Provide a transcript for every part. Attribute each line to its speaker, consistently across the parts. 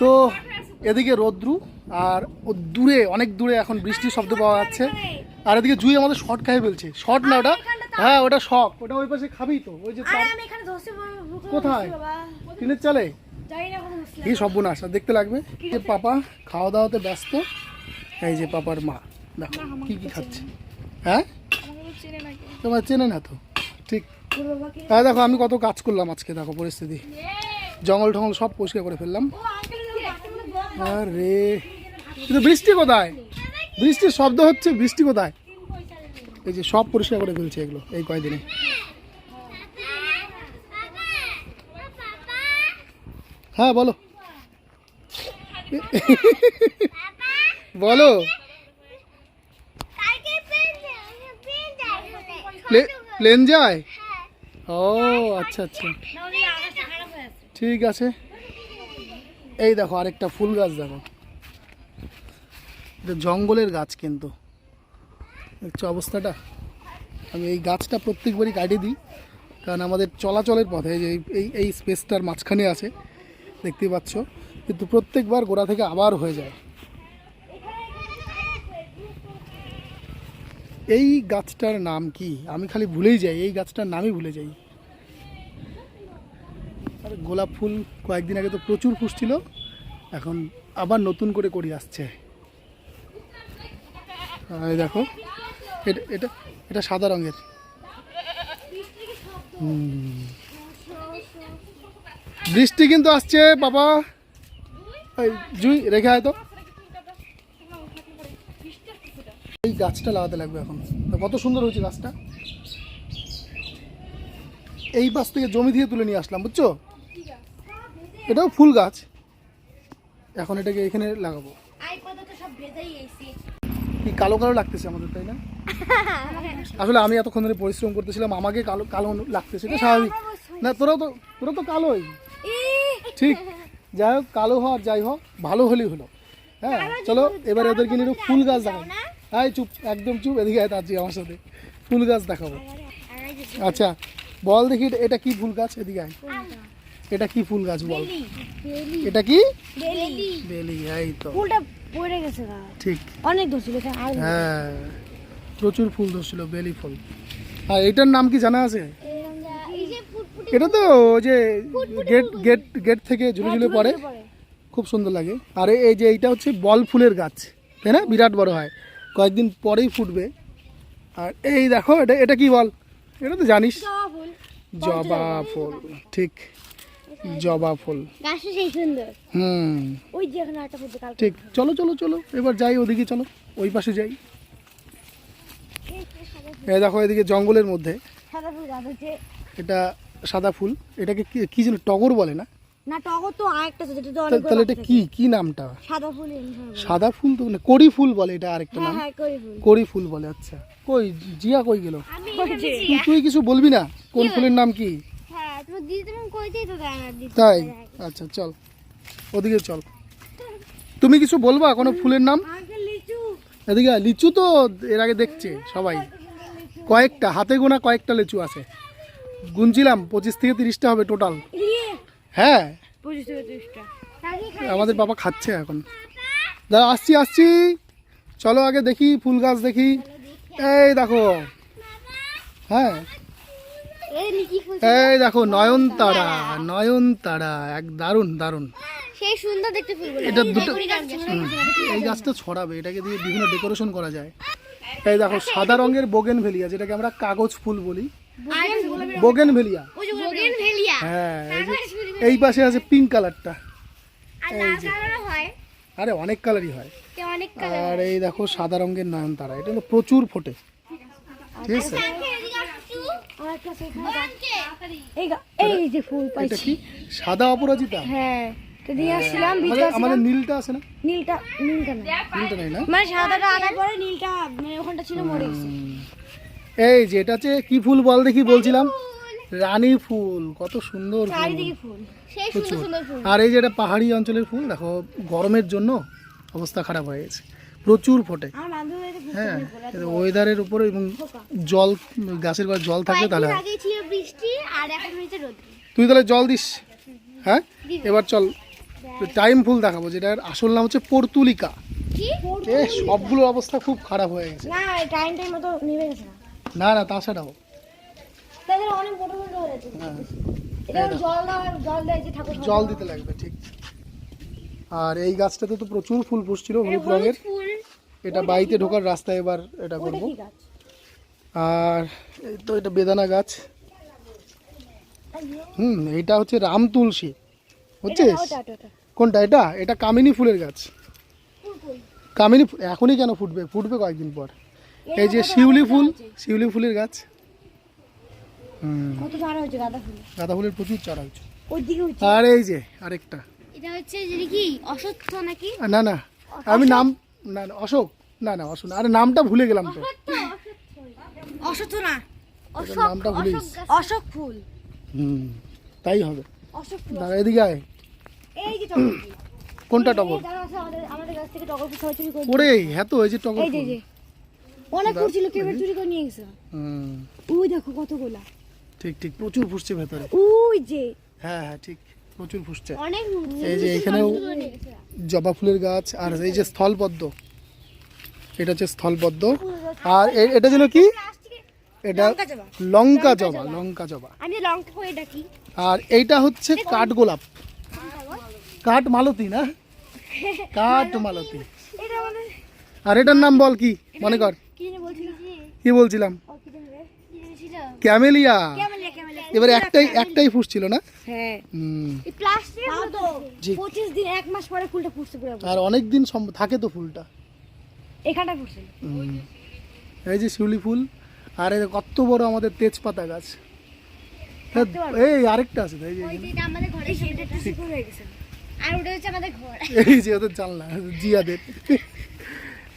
Speaker 1: তো এদিকে রৌদ্রু আর ও দূরে অনেক দূরে এখন বৃষ্টির শব্দ পাওয়া যাচ্ছে। আর এদিকে জুই আমাদের শর্ট খাই বলছে শর্ট না ওটা হ্যাঁ ওটা শখ ওটা ওই পাশে খাবি তো। ওই যে কোথায়? টিনের চালে?
Speaker 2: কোনো মুসলিম
Speaker 1: কি সর্বনাশ। আর দেখতে লাগবে যে পাপা খাওয়া দাওয়াতে ব্যস্ত। এই যে পাপার মা। দেখো কি কি খাচ্ছে। হ্যাঁ? তোমার চেনে না তো? ঠিক। হ্যাঁ দেখো আমি কত কাজ করলাম আজকে। দেখো পরিস্থিতি। জঙ্গল টঙ্গল সব পরিষ্কার করে ফেললাম। আরে, কিন্তু বৃষ্টি কোথায়? বৃষ্টির শব্দ হচ্ছে বৃষ্টি কোথায়? এই যে সব পরিষ্কার করে ফেলছে এগুলো, এই কয়দিনে। হ্যাঁ বলো। বলো। প্লে- প্লেন যায়? ও আচ্ছা আচ্ছা। ঠিক আছে। এই দেখো আরেকটা ফুল গাছ দেখো। এটা জঙ্গলের গাছ কিন্তু। দেখছ অবস্থাটা? আমি এই গাছটা প্রত্যেকবারই কাটিয়ে দিই, কারণ আমাদের চলাচলের পথে যে এই- এই এই স্পেসটার মাঝখানে আছে, দেখতে পাচ্ছ? কিন্তু প্রত্যেকবার গোড়া থেকে আবার হয়ে যায়। এই গাছটার নাম কি? আমি খালি ভুলেই যাই, এই গাছটার নামই ভুলে যাই। আর গোলাপ ফুল কয়েকদিন আগে তো প্রচুর ফুসছিল এখন আবার নতুন করে করি আসছে। দেখো, এটা এটা এটা সাদা রঙের। বৃষ্টি কিন্তু আসছে, বাবা। জুই, রেখে আয় তো। এই গাছটা লাগাতে লাগবে এখন। কত সুন্দর হয়েছে গাছটা। এই পাশ থেকে জমি দিয়ে তুলে নিয়ে আসলাম, বুঝছ? এটাও ফুল গাছ এখন এটাকে এখানে লাগাবো কি কালো কালো লাগতেছে আমাদের তাই না আসলে আমি এতক্ষণ ধরে পরিশ্রম করতেছিলাম আমাকে কালো কালো লাগতেছে এটা স্বাভাবিক না তোরাও তো তোরা তো কালোই ঠিক যাই হোক কালো আর যাই হোক ভালো হলেই হলো হ্যাঁ চলো এবার ওদেরকে নিয়ে একটু ফুল গাছ দেখাবো হ্যাঁ চুপ একদম চুপ এদিকে আয় তাজি আমার সাথে ফুল গাছ দেখাবো আচ্ছা বল দেখি এটা কি ফুল গাছ এদিকে আয় এটা কি ফুল গাছ বল? এটা কি?
Speaker 2: বেলি।
Speaker 1: এই তো।
Speaker 2: ফুলটা পড়ে গেছে
Speaker 1: ঠিক।
Speaker 2: অনেক ধরছিল
Speaker 1: হ্যাঁ প্রচুর ফুল ধরছিল বেলি ফুল। আর এটার নাম কি জানা আছে? এটা তো ওই যে গেট গেট গেট থেকে ঝুলে ঝুলে পড়ে। খুব সুন্দর লাগে। আর এই যে এইটা হচ্ছে বল ফুলের গাছ। তাই না? বিরাট বড় হয়। কয়েকদিন পরেই ফুটবে। আর এই দেখো এটা এটা কি বল? এটা তো জানিস।
Speaker 2: জবা ফুল
Speaker 1: ঠিক। জবা ফুল।
Speaker 2: গাছটা সেই সুন্দর।
Speaker 1: হুম।
Speaker 2: ওই যে এখানে একটা ফুল কালকে
Speaker 1: ঠিক চলো চলো চলো। এবার যাই ওদিকে চলো। ওই পাশে যাই। দেখো এদিকে জঙ্গলের মধ্যে।
Speaker 2: সাদা ফুল গাছ হচ্ছে।
Speaker 1: এটা সাদা ফুল। এটাকে কি- যেন টগর বলে না?
Speaker 2: না টগর তো আরেকটা আছে যেটা অনেক
Speaker 1: তাহলে এটা কি কি নামটা?
Speaker 2: সাদা ফুল।
Speaker 1: সাদা তো না কড়ি ফুল বলে এটা আরেকটা
Speaker 2: হ্যাঁ
Speaker 1: নাম।
Speaker 2: হ্যাঁ ফুল।
Speaker 1: কড়ি ফুল বলে আচ্ছা। কই জিয়া কই গেল? তুই কিছু বলবি না? কোন ফুলের নাম কি? তাই? আচ্ছা চল। ওদিকে চল। তুমি কিছু বলবা? কোনো ফুলের নাম? এদিকে লিচু তো এর আগে দেখছে সবাই। কয়েকটা হাতে গোনা কয়েকটা লিচু আছে। গুনছিলাম পঁচিশ থেকে তিরিশটা হবে টোটাল।
Speaker 2: ইয়ে।
Speaker 1: হ্যাঁ? আমাদের বাবা খাচ্ছে এখন। দাদা আসছি আসছি। চলো আগে দেখি ফুল গাছ দেখি। এই দেখো। হ্যাঁ?
Speaker 2: এই
Speaker 1: এই দেখো নয়নতারা নয়নতারা এক দারুণ দারুণ।
Speaker 2: সেই সুন্দর দেখতে ফুলগুলো।
Speaker 1: এটা দুটো এই গাছটা ছড়াবে এটাকে দিয়ে বিভিন্ন ডেকোরেশন করা যায়। এই দেখো সাদা রঙের বোগেন ভেলিয়া যেটাকে আমরা কাগজ ফুল বলি। বোগেন ভেলিয়া
Speaker 2: যে
Speaker 1: হ্যাঁ এই যে এই পাশে আছে পিঙ্ক কালারটা
Speaker 2: কালারও হয়।
Speaker 1: আরে অনেক কালারই হয়। আর এই দেখো সাদা রঙের নয়নতারা। এটা কিন্তু প্রচুর ফোটে। ঠিক আছে।
Speaker 2: এই গা- এই যে ফুল পাইছি।
Speaker 1: কি? সাদা অপরাজিতা?
Speaker 2: হ্যাঁ তো দিয়ে আসছিলাম
Speaker 1: আমাদের নীলটা আছে না?
Speaker 2: নীলটা নীলটা না
Speaker 1: নীলটা নেই না?
Speaker 2: মানে সাদাটা আনার পরে নীলটা মানে ওখানটা ছিল মরে গেছে।
Speaker 1: এই যে এটা হচ্ছে কি ফুল বল দেখি বলছিলাম? রানী ফুল কত সুন্দর ফুল।
Speaker 2: চারিদিকে ফুল। সেই
Speaker 1: প্রচুর।
Speaker 2: সুন্দর ফুল।
Speaker 1: আর এই যে এটা পাহাড়ি অঞ্চলের ফুল দেখো গরমের জন্য অবস্থা খারাপ হয়ে গেছে। প্রচুর ফোটে
Speaker 2: আমার বান্ধবী বাড়িতে ঘুরতে
Speaker 1: হ্যাঁ। ওয়েদারের উপরে এবং জল গাছের গোড়ায় জল থাকলে তাহলে তুই তাহলে জল দিস হ্যাঁ? এবার চল টাইম ফুল দেখাবো যেটার আসল নাম হচ্ছে পর্তুলিকা। সবগুলোর অবস্থা খুব খারাপ হয়ে গেছে।
Speaker 2: না না।
Speaker 1: তাছাড়াও।
Speaker 2: হয়ে জল
Speaker 1: দিতে লাগবে ঠিক। আর এই গাছটাতে তো প্রচুর ফুল পুষছিল হলুদ রঙের। এটা বাড়িতে ঢোকার রাস্তায় এবার এটা করব। আর এই তো এটা বেদানা গাছ। হুম এটা হচ্ছে রাম তুলসী। বুঝছিস? কোনটা এটা? এটা কামিনী ফুলের গাছ। কামিনী এখনই কেন ফুটবে? ফুটবে কয়েকদিন পর। এই যে শিউলি ফুল শিউলি ফুলের গাছ।
Speaker 2: গাঁদা
Speaker 1: ফুলের প্রচুর চারা হচ্ছে
Speaker 2: ওই দিকে হচ্ছে
Speaker 1: আর এই যে আরেকটা।
Speaker 2: এটা হচ্ছে কি অসত্য নাকি?
Speaker 1: না না আমি নাম না না অশোক না না অশোক না। আরে নামটা ভুলে গেলাম তো।
Speaker 2: অসত্য না।
Speaker 1: এটার নামটা ভুলে গেছি।
Speaker 2: অশোক ফুল।
Speaker 1: হুম তাই হবে।
Speaker 2: অশোক ফুল।
Speaker 1: দাঁড়া এদিকে আয়।
Speaker 2: এই যে টগর
Speaker 1: কোনটা টগর?
Speaker 2: আমাদের আমাদের কাছ থেকে টগর ফুল চুরি করে
Speaker 1: ওরে হ্যাঁ তো এই যে টগর
Speaker 2: এই যে যে অনেক কেউ চুরি করে নিয়ে গেছে।
Speaker 1: হুম।
Speaker 2: ওই দেখো কতগুলা।
Speaker 1: ঠিক ঠিক প্রচুর ফুসছে ভেতরে।
Speaker 2: ওই যে।
Speaker 1: হ্যাঁ হ্যাঁ ঠিক। প্রচুর ফুসছে এই যে এখানেও জবা ফুলের গাছ আর এই যে স্থলপদ্ম এটা হচ্ছে স্থলপদ্ম। আর এটা যেন কি? এটা
Speaker 2: লঙ্কা জবা।
Speaker 1: লঙ্কা জবা আর এইটা হচ্ছে কাঠ গোলাপ। কাঠ মালতী না? কাঠ মালতী। আর এটার নাম বল কি? মনে কর।
Speaker 2: কি
Speaker 1: বলছিলাম? ক্যামেলিয়া। এবার একটাই একটাই ফুসছিল না?
Speaker 2: হ্যাঁ। পঁচিশ দিন এক মাস পরে ফুলটা ফুটছে পুরো।
Speaker 1: আর অনেক দিন থাকে তো ফুলটা।
Speaker 2: এখানটা ফুটছে।
Speaker 1: এই যে শিউলি ফুল আর এই কত বড় আমাদের তেজপাতা গাছ। এই আরেকটা আছে তো, এই যে এখানে।
Speaker 2: আমাদের ঘরে সেটা একটু হয়ে গেছে। আর ওটা হচ্ছে আমাদের ঘর।
Speaker 1: এই যে ওদের জানলা জিয়াদের।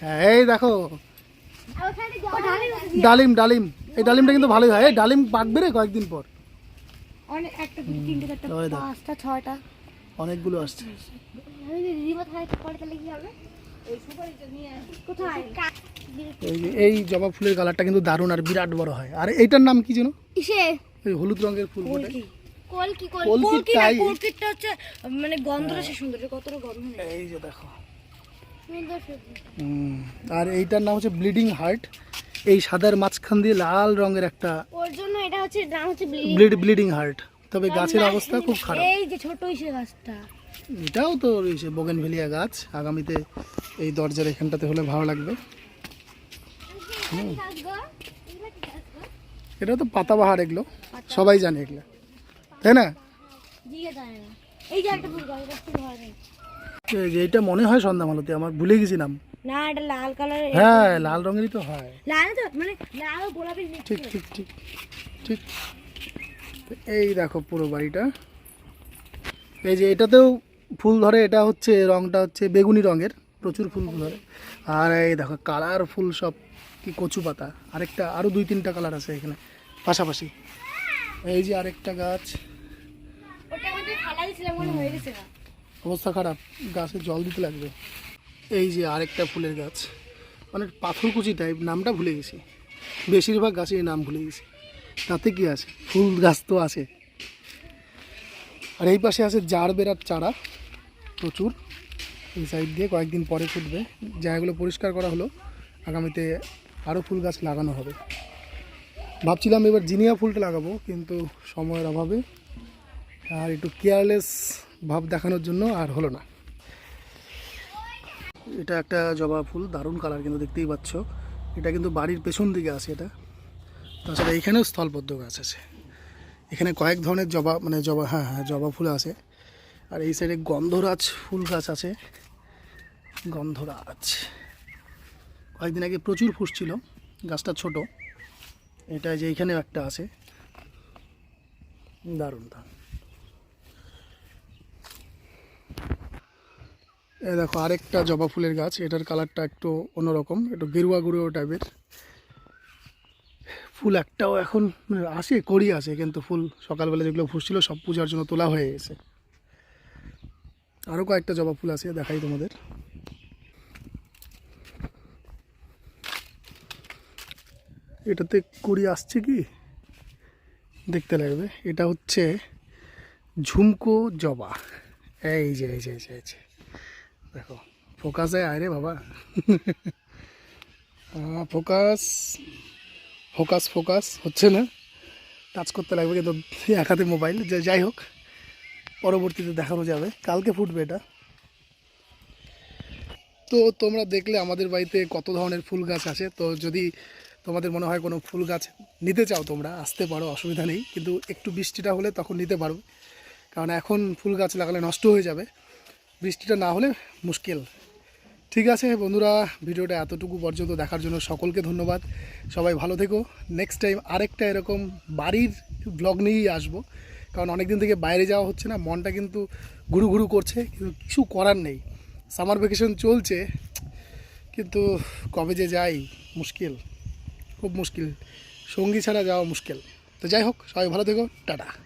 Speaker 1: হ্যাঁ, এই দেখো। ডালিম ডালিম। এই ডালিমটা কিন্তু ভালোই হয়। এই ডালিম পাকবে রে কয়েকদিন পর।
Speaker 2: অনেক একটা দুটো তিনটে চারটা পাঁচটা ছয়টা।
Speaker 1: অনেকগুলো আসছে।
Speaker 2: হয়
Speaker 1: এই জবা ফুলের কালারটা কিন্তু দারুণ আর বিরাট বড় হয়। আর এইটার নাম কি যেন? এই হলুদ রঙের ফুল
Speaker 2: কলকি।
Speaker 1: কলকি।
Speaker 2: কলকিটা হচ্ছে মানে গন্ধটা সে সুন্দর কতটা গন্ধ
Speaker 1: এই যে দেখো। আর এইটার নাম হচ্ছে ব্লিডিং হার্ট। এই সাদার মাঝখান দিয়ে লাল রঙের একটা
Speaker 2: ওর জন্য এটা হচ্ছে নাম হচ্ছে ব্লিড
Speaker 1: হার্ট তবে গাছের অবস্থা খুব খারাপ।
Speaker 2: এই যে ছোট ইসে গাছটা।
Speaker 1: এটাও তো রয়েছে বোগেনভেলিয়া গাছ। আগামীতে এই দরজার এখানটাতে হলে ভালো লাগবে। এটা তো পাতাবাহার এগুলো। সবাই জানে এগুলো। তাই না?
Speaker 2: জিগে জানে না। এই যে একটা ফুল গাছ গাছ থেকে ধরা নেই
Speaker 1: এই যে এটা মনে হয় সন্ধ্যা মালতি। আমার ভুলে গেছি নাম।
Speaker 2: না এটা লাল কালারের
Speaker 1: হ্যাঁ লাল রঙেরই তো হয়।
Speaker 2: লাল তো মানে লাল ও গোলাপি
Speaker 1: ঠিক ঠিক ঠিক ঠিক। এই দেখো পুরো বাড়িটা। এই যে এটাতেও ফুল ধরে এটা হচ্ছে রংটা হচ্ছে বেগুনি রঙের প্রচুর ফুল ধরে। আর এই দেখো কালার ফুল সব কি কচু পাতা। আরেকটা আরও দুই তিনটা কালার আছে এখানে পাশাপাশি। এই যে আরেকটা গাছ। অবস্থা খারাপ গাছে জল দিতে লাগবে। এই যে আরেকটা ফুলের গাছ। অনেক পাথরকুচি টাইপ নামটা ভুলে গেছি। বেশিরভাগ গাছের নাম ভুলে গেছি। তাতে কি আছে? ফুল গাছ তো আছে। আর এই পাশে আছে জার বেড়ার চারা, প্রচুর। এই সাইড দিয়ে কয়েকদিন পরে ফুটবে। জায়গাগুলো পরিষ্কার করা হলো। আগামীতে আরও ফুল গাছ লাগানো হবে। ভাবছিলাম এবার জিনিয়া ফুলটা লাগাবো, কিন্তু সময়ের অভাবে আর একটু কেয়ারলেস ভাব দেখানোর জন্য আর হলো না। এটা একটা জবা ফুল, দারুণ কালার কিন্তু দেখতেই পাচ্ছ। এটা কিন্তু বাড়ির পেছন দিকে আছে এটা। তাছাড়া এখানেও স্থলপদ্ম গাছ আছে। এখানে কয়েক ধরনের জবা মানে জবা হ্যাঁ হ্যাঁ জবা ফুল আছে। আর এই সাইডে গন্ধরাজ ফুল গাছ আছে। গন্ধরাজ। কয়েকদিন আগে প্রচুর ফুসছিল গাছটা ছোট। এটা যে এইখানেও একটা আছে। দারুণ দারুণ। দেখো আরেকটা জবা ফুলের গাছ এটার কালারটা একটু অন্যরকম একটু গেরুয়া গেরুয়া টাইপের ফুল একটাও এখন আসে করি আছে কিন্তু ফুল সকালবেলা যেগুলো ফুসছিল সব পূজার জন্য তোলা হয়ে গেছে। আরও কয়েকটা জবা ফুল আছে দেখাই তোমাদের। এটাতে কড়ি আসছে কি? দেখতে লাগবে। এটা হচ্ছে ঝুমকো জবা। এই যে এই যে এই যে। দেখো। ফোকাসে আয় রে বাবা। ফোকাস। ফোকাস ফোকাস, হচ্ছে না? টাচ করতে লাগবে কিন্তু এক হাতে মোবাইল। যে, যাই হোক, পরবর্তীতে দেখানো যাবে। কালকে ফুটবে এটা। তো তোমরা দেখলে আমাদের বাড়িতে কত ধরনের ফুল গাছ আছে। তো যদি তোমাদের মনে হয় কোনো ফুল গাছ নিতে চাও তোমরা, আসতে পারো, অসুবিধা নেই। কিন্তু একটু বৃষ্টিটা হলে তখন নিতে পারবে কারণ এখন ফুল গাছ লাগালে নষ্ট হয়ে যাবে। বৃষ্টিটা না হলে মুশকিল। ঠিক আছে বন্ধুরা, ভিডিওটা এতটুকু পর্যন্ত দেখার জন্য সকলকে ধন্যবাদ। সবাই ভালো থেকো। নেক্সট টাইম আরেকটা এরকম বাড়ির ব্লগ নিয়েই আসব। কারণ অনেক দিন থেকে বাইরে যাওয়া হচ্ছে না, মনটা কিন্তু ঘুরু ঘুরু করছে, কিন্তু কিছু করার নেই। সামার ভ্যাকেশন চলছে, কিন্তু কবে যে যাই, মুশকিল। খুব মুশকিল। সঙ্গী ছাড়া যাওয়া মুশকিল। তো যাই হোক, সবাই ভালো থেকো। টাটা।